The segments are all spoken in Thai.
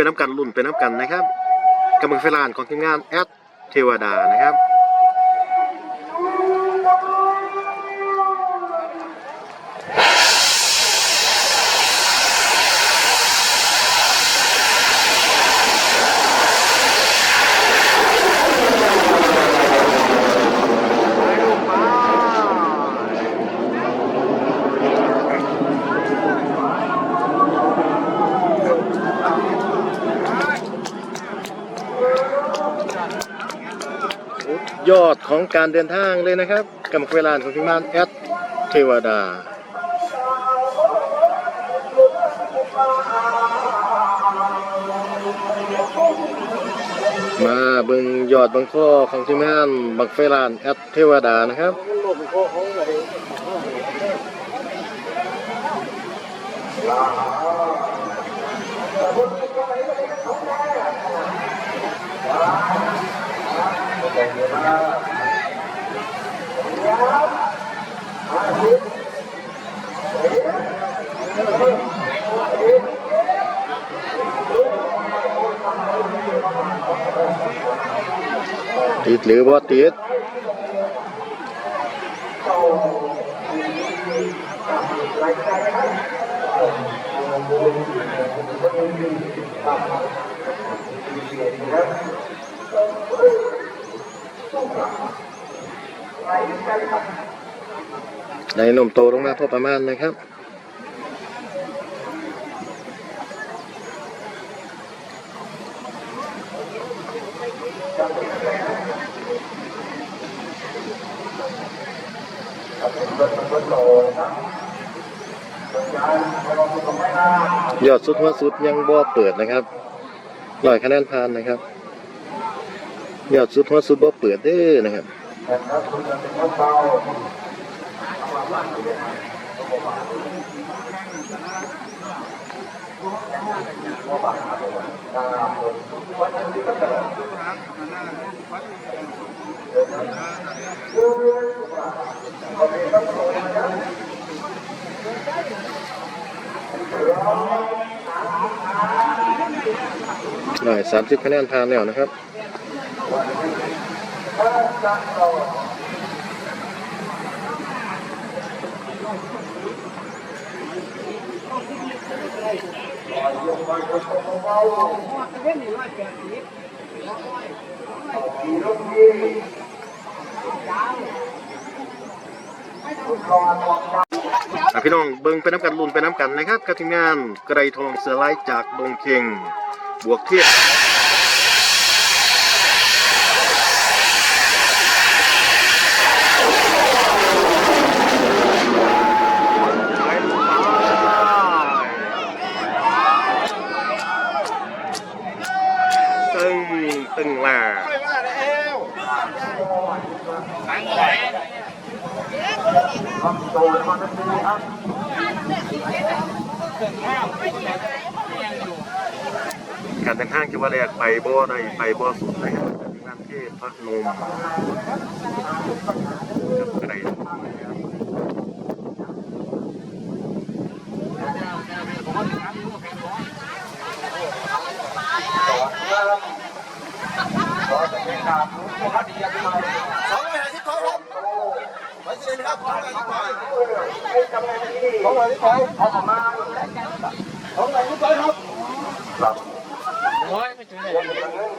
เป็นน้ำกันรุ่นเป็นน้ำกันนะครับกำลังเฟลานของทีมงานแอดเทวดานะครับ ยอดของการเดินทางเลยนะครับกำลังไฟลานของทีมงานแอดเทวดา มาเบิงยอดบังข้อของทีมงานบักไฟลานแอดเทวดานะครับติ รือบ่ติดในนมโตลงมาพอประมาณนะครับ ยอดสุดหัวสุดยังบ่เปิดนะครับลอยคะแนนผ่านนะครับ ยอดสุดหัวสุดบ่เปิดเด้อนะครับห น่อยสามสิบคะแนนผ่านแล้วนะครับอะ พี่น้องเบิ้งไปน้ำกันลุนไปน้ำกันนะครับกับทีมงานไกรทองเสือไล่จากดงเค็งบวกเทียบตึงตึงล่า การแต่งห้างคิดว่าแรกไปบ่ได้ไปบ่อสุดนะครับงานเทพพนมกับไกรทองนะครับสองร้อยห้าสิบเขาครับไปเซ็นครับสองร้อยห้าสิบขาสองร้อยห้าสิบเขาเอากมาสองร้อยห้าสิบเขาครับ โอ้ยไม่ถึงเลย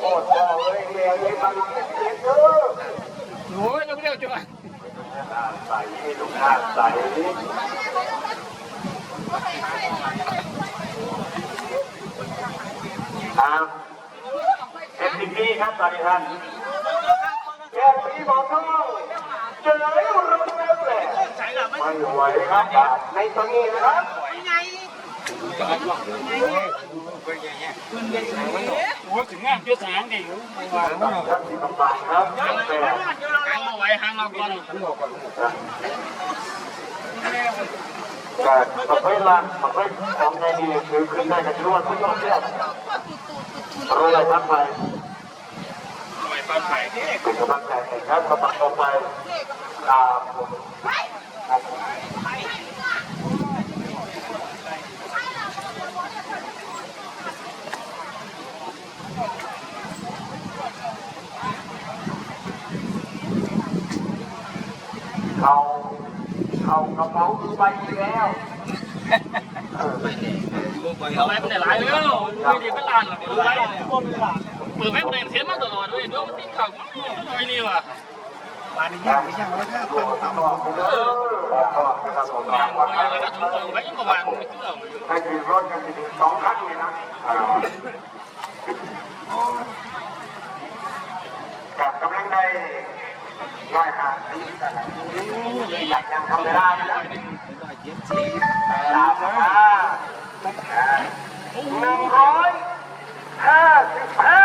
โอ้โหเลยเรียงเลยมันเรียงเยอะ โอ้ ยยังเร็วจังใส่ให้ลูกค้าใส่ครับเอ็มพีครับสวัสดีครับแกปีบอกน้องเจอแล้วรุนแรงแหละไม่ไหวครับในตรงนี้นะครับ โอ้ยถึงงานเจ้าสางดิวครับที่ลำบากครับแต่หางมาไว้หางเราก่อนการประเภทละประเภทของในนี้คือขึ้นได้กับชื่อว่าทุกยอดเยี่ยรู้อะไรครับไปไว้ปลาไผ่เป็นกำลังใจให้ครับมาตัดต่อไปตามผม กระเป๋าดูใบอีกแล้วเอาไว้เป็นหลายเลยไม่ดีเป็นล้านหรอกดูไว้เปิดไว้เป็นเสียมาตลอดเลยดูมันติดข่าวไอ้นี่ว่ะเออขอบคุณนะครับผมงานอะไรก็ถุงส่งไว้ก็วางไม่เชื่อให้ขี่รถกันถึงสองครั้งเลยนะกับกำลังได้ ร้อยห้าสิบอยากยังทำไม่ได้นะตามมาหนึ่งร้อยห้าสิบห้า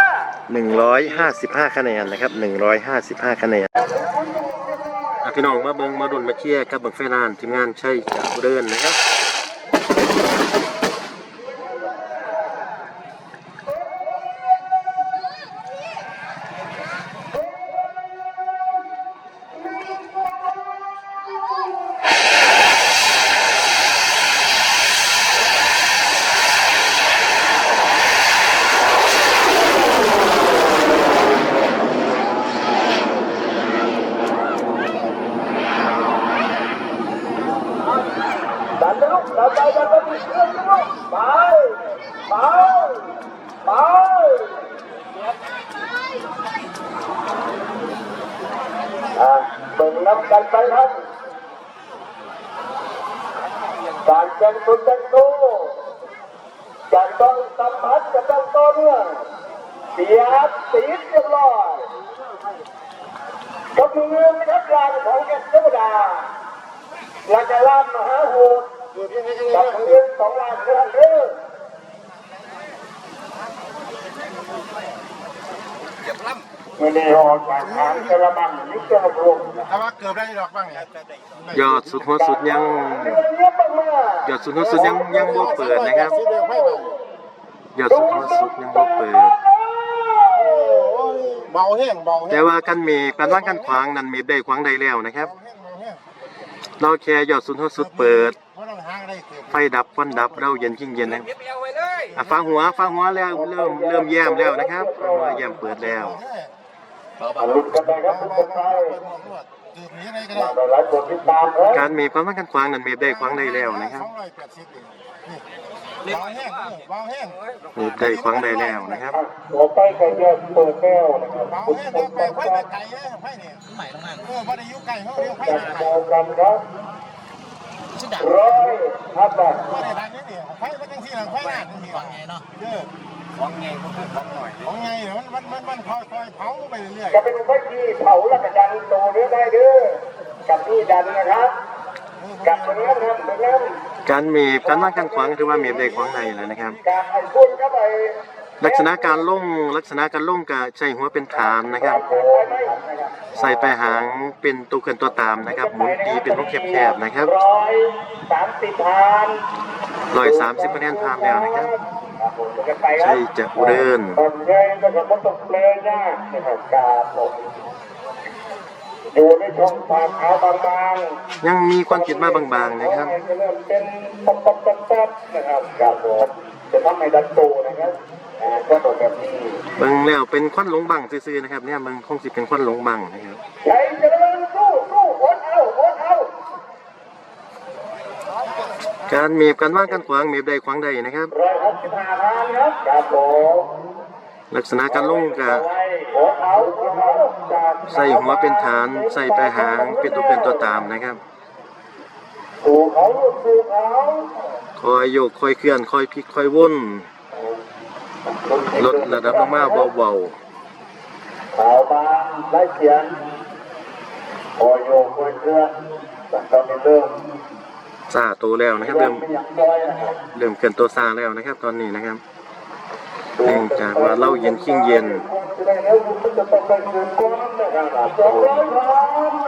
หนึ่งร้อยห้าสิบห้าคะแนนนะครับหนึ่งร้อยห้าสิบห้าคะแนนอะพี่น้องมาเบิงมาดุนมาเชียร์กับเบิงไฟนานทีมงานใช่จะเดินนะครับ ดันไปลูกดันไปดันไปติดเครื่องลูกไปไปไปอะเบิ่งน้ำกันไปครับ การแข่งขันแข่งตู้จะต้องสัมผัสจะต้องต่อเนื่องเสียบสีเรียบร้อยกับมือนะครับรางของแกเทวดาเราจะล่ามหาโหดกับเงินสองลานเท่านั้นเอง ไม่ได้ออกจากทางกระบังนี่กระบวงถ้าว่าเกือบได้ดอกบ้างเนี่ยยอดสุดหัวสุดยังเรื่องเยอะมากมากยอดสุดหัวสุดยังยังบ่เปิดนะครับสีเหลืองไม่เบายอดสุดหัวสุดยังบ่เปิดโอ้ยเบาแห้งเบาแห้งแต่ว่ากันเมฆกันว่างกันขวางนั่นเมฆได้ขวางได้แล้วนะครับเบาแห้งเบาแห้งเราแค่ยอดสุดหัวสุดเปิดเพราะเราห่างได้เกือบไฟดับควันดับเราเย็นยิ่งเย็นนะครับอะฟังหัวฟังหัวแล้วเริ่มเริ่มแย้มแล้วนะครับฟังหัวแย้มเปิดแล้วห ลุดกันไปครับทุกคนไปเกือบนี้อะไราหลายคนติดตามครับการเมฆความว่างกันควางนั้นเมฆได้ควางได้แล้วนะครับสองร้อยแปดสิบเองนี่เบางแห้งเมฆได้ควางได้แล้วนะครับหัวไปก็เยอะเปิดแก้วนะครับเบาแห้งผู้ไปไก่ไปรับไกลเลยไฟเนี่ยใหม่ลงมาเออว่าได้ยุไก่เขาเรียกไฟจับไก่กันครับ ร้อยครับแบบว่าได้ดันนี่เนี่ยไฟมันทั้งที่หลังไฟหน้าทั้งที่หลังไงเนาะเออของไงของหน่อยของไงมันมันมันมันคอยคอยเผาไปเรื่อยจะเป็นไฟที่เผาแล้วก็ดันตัวเรือได้เด้อกับนี่ดันนะครับกับตรงนั้นครับตรงนั้นการเมฆการว่างกันขวางถือว่าเมฆได้ขวางในแล้วนะครับการไอ้พุ่นเข้าไป ลักษณะการล่งลักษณะการล่งก็ใช้หัวเป็นฐานนะครับ ใส่ปลายหางเป็นตัวเขื่อนตัวตามนะครับ หมุนตีเป็นลูกแคบๆนะครับร้อยสามสิบพันร้อยสามสิบคะแนนผ่านแล้วนะครับใช่จะเดินอยู่ในช่องปากขาวบางๆยังมีความคิดมาบางๆนะครับเริ่มเป็นป๊อปป๊อปป๊อปป๊อปนะครับครับผม จะทำให้ดันโตนะครับอ่าก็ตัวแบบนี้เบิ่งแล้วเป็นควันหลงบังซื่อๆนะครับเนี่ยมันคงสิเป็นควันหลงบังนะครับใครจะเริ่มสู้สู้โอนเอาโอนเอาการเมีบการว่างกันขวางเมีบใดขวางใดนะครับร้อยหกสิบห้าพันครับครับผมลักษณะการลงกับไว้โอนเอาโอนเอาจากใส่หัวเป็นฐานใส่ปลายหางเป็นตัวเป็นตัวตามนะครับสู่เขาสู่เขา คอยโยกคอยเคลื่อนคอยพลิกคอยว่นลดระดับลงมาเบาๆข่าบางไล่เสียงคอยโยกคอยเคลื่อนตอนนี้เริ่มซาโตแล้วนะครับเริ่มเริ่มเคลื่อนตัวซาแล้วนะครับ ตอนนี้นะครับเนื่องจากว่าเหล่าเย็นขิงเย็น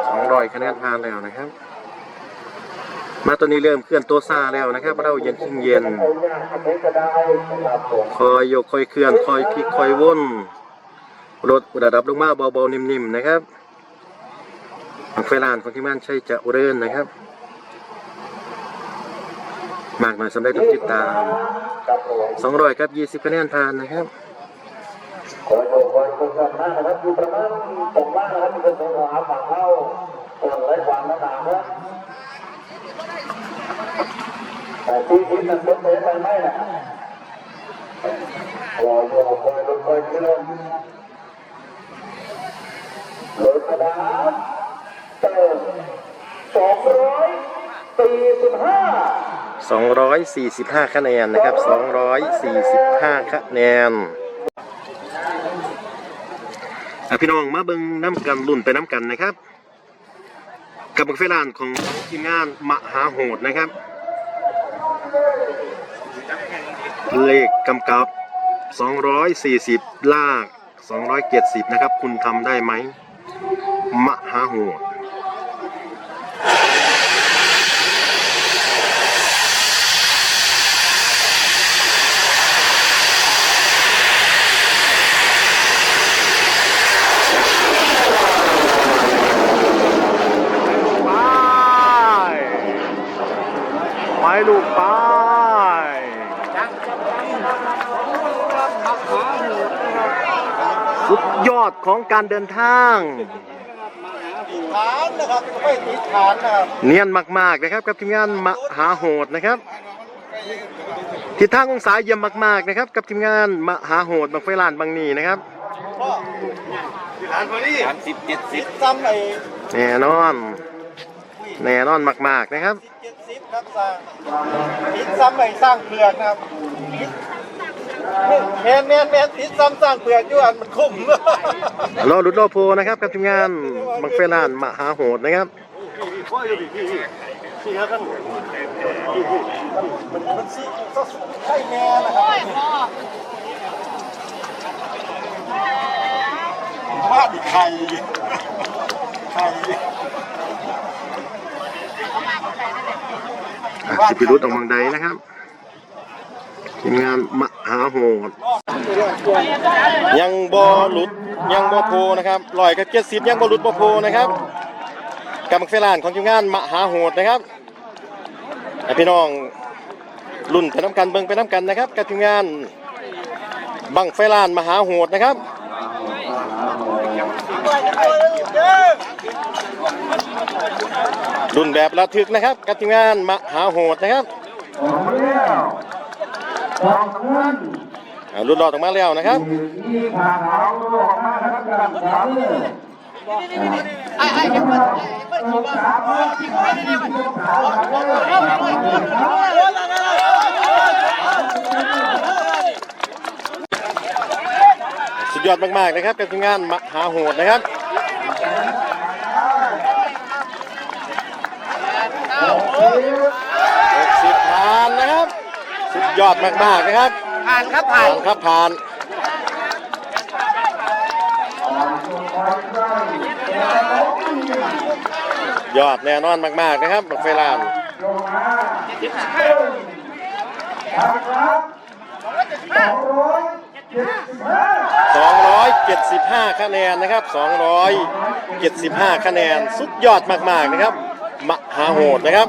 สองร้อยคะแนนผ่านแล้วนะครับ มาตอนนี้เริ่มเคลื่อนตัวซาแล้วนะครับ เราเย็นขิงเย็น คอยโยกคอยเคลื่อนคอยพลิกคอยว่นลดระดับลงมาเบาๆนิ่มๆนะครับไฟลานของที่มันใช่จะอุเรนนะครับ มากหน่อยสำหรับติดตาม200กับ20คะแนนผ่านนะครับขอโยกคอยคงกันมากนะครับอยู่ประมาณตรงบ้านนะครับมีคนโทรหาฝั่งเข้าเปิดไว้ความหน้าต่างนะ แต่ ที่ที่มันเป็นไปไม่ไม่นะรอรอคอยรถคอยขึ้นรถกระดาษเติมสองร้อยสี่สิบห้า245คะแนนนะครับ245คะแนนอะพี่น้องมาเบิ่งน้ำกันรุ่นไปน้ำกันนะครับ กับบักเฟลานของทีมงานมหาโหดนะครับ เลขกำกับ 240 ลาก 270 นะครับ คุณทำได้ไหม มหาโหดไปไปลูกปสุดยอด ของการเดินทาง ฐานนะครับไม่ติดฐานนะครับเนียนมากๆนะครับกับทีมงานมหาโหดนะครับทิศทางองศาเยี่ยมมาก ๆนะครับ กับทีมงานมหาโหดบางไฟลานบางนีนะครับพ่อฐานพอดีสามสิบเจ็ดสิบซ้ำไอ้แน่นอนแน่นอนมาก ๆนะครับเจ็ดสิบครับสร้างติดซ้ำไอ้สร้างเปลือกนะครับ แมนแมนแมนติดซ้ำสร้างเปลือกอยู่อันมันคุ้มรอรุดรอโพนะครับกับทีมงานบางไฟลานมหาโหดนะครับพ่ออยู่พี่พี่พี่ครับกันมันมันสิใช่แม่นะครับว่าดิไข่ไข่อะสิพิรุธออกมังใดนะครับ ทีมงานมหาโหด ยังบอหลุดยังบอโพนะครับลอยกับเจ็ดสิบยังบอหลุดบอโพนะครับกับมักเฟลานของทีมงานมหาโหดนะครับพี่น้องรุ่นไปน้ำกันเบิ่งไปน้ำกันนะครับกับทีมงานบังไฟลานมหาโหดนะครับรุ่นแบบระทึกนะครับกับทีมงานมหาโหดนะครับ อ่ารุ่นรอดออกมาแล้วนะครับสุดยอดมากๆนะครับกับทีมงานมหาโหดนะครับหกสิบผ่านนะครับ สุด ยอดมากๆนะครับผ่านครับผ่านผ่านครับผ่านยอดแน่นอนมากๆนะครับบักไฟลาน275 คะแนนนะครับ 275 คะแนน สุดยอดมากๆนะครับ มหาโหดนะครับ